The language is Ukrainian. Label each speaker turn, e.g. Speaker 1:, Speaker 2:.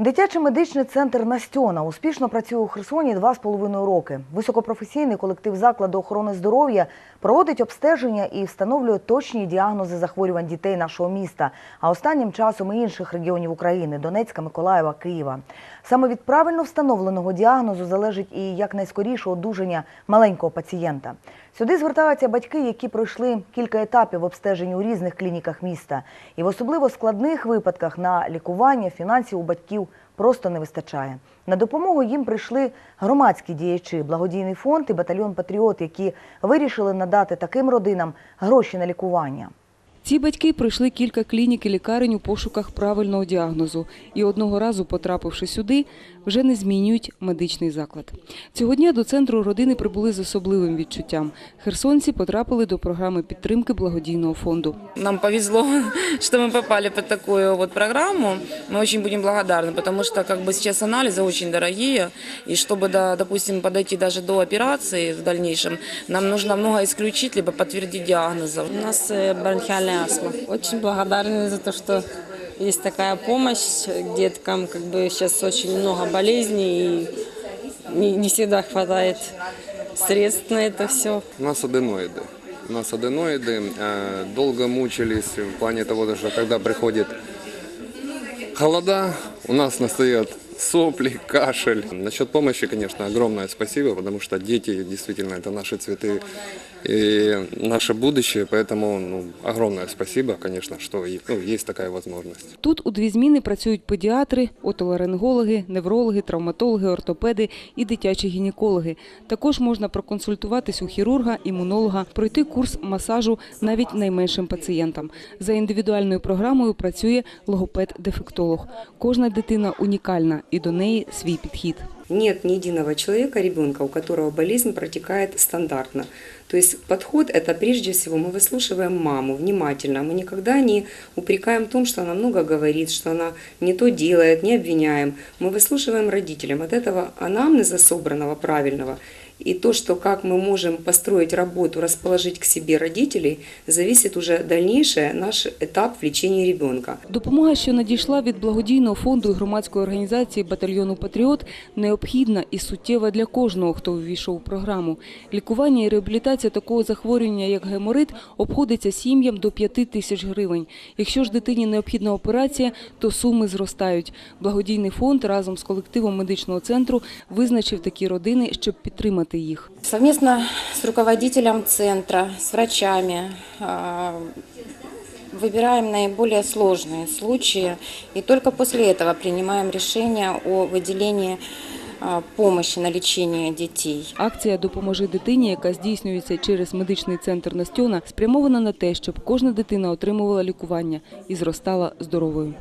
Speaker 1: Дитячий медичний центр Настьона успішно працює у Херсоні два з половиною роки. Високопрофесійний колектив закладу охорони здоров'я проводить обстеження і встановлює точні діагнози захворювань дітей нашого міста, а останнім часом і інших регіонів України Донецька, Миколаєва, Києва. Саме від правильно встановленого діагнозу залежить і якнайскоріше одужання маленького пацієнта. Сюди звертаються батьки, які пройшли кілька етапів обстежень у різних клініках міста. І в особливо складних випадках на лікування фінансів у батьків просто не вистачає. На допомогу їм прийшли громадські діячі, благодійний фонд і батальйон Патріот, які вирішили надати таким родинам гроші на лікування.
Speaker 2: Ці батьки пройшли кілька клінік і лікарень у пошуках правильного діагнозу і одного разу, потрапивши сюди, вже не змінюють медичний заклад. Цього дня до центру родини прибули з особливим відчуттям. Херсонці потрапили до програми підтримки благодійного фонду.
Speaker 3: Нам повезло, что мы попали под такую вот программу. Мы очень будем благодарны, потому что как бы сейчас анализы очень дорогие, и чтобы, да, допустим, подойти даже до операции в дальнейшем, нам нужно много исключить, либо подтвердить диагнозов.
Speaker 4: У нас э, астма. Очень благодарны за то, что есть такая помощь деткам. Как бы сейчас очень много болезней и не, не всегда хватает средств на это все.
Speaker 5: У нас аденоиды. У нас аденоиды. Э, Долго мучились в плане того, что когда приходит холода, у нас настает сопли, кашель. Насчет помощи, конечно, огромное спасибо, потому что дети действительно это наши цветы и наше будущее, поэтому ну, огромное спасибо, конечно, что ну, есть такая возможность.
Speaker 2: Тут у дві зміни працюють педіатри, отоларингологи, неврологи, травматологи, ортопеди і дитячі гінекологи. Також можна проконсультуватись у хірурга, імунолога, пройти курс масажу навіть найменшим пацієнтам. За індивідуальною програмою працює логопед-дефектолог. Кожна дитина унікальна і до неї свій підхід.
Speaker 6: Нет ни единого человека, ребенка, у которого болезнь протекает стандартно. То есть подход – это прежде всего мы выслушиваем маму внимательно. Мы никогда не упрекаем в том, что она много говорит, что она не то делает, не обвиняем. Мы выслушиваем родителям. От этого анамнеза собранного, правильного, и то, что как мы можем построить работу, расположить к себе родителей, зависит уже дальнейший наш этап в лечении ребенка.
Speaker 2: Допомога, що надійшла від благодійного фонду і громадської організації батальйону Патріот, необхідна і суттєва для кожного, хто увійшов у програму. Лікування і реабілітація такого захворювання, як геморит, обходиться сім'ям до 5 тисяч гривень. Якщо ж дитині необхідна операція, то суми зростають. Благодійний фонд разом з колективом медичного центру визначив такі родини, щоб підтримати їх.
Speaker 7: Совместно с руководителем центра, с врачами а, выбираем наиболее сложные случаи и только после этого принимаем решение о выделении а, помощи на лечение детей.
Speaker 2: Акція Допоможи дитині, яка здійснюється через медичний центр Настьона, спрямована на те, щоб кожна дитина отримувала лікування і зростала здоровою.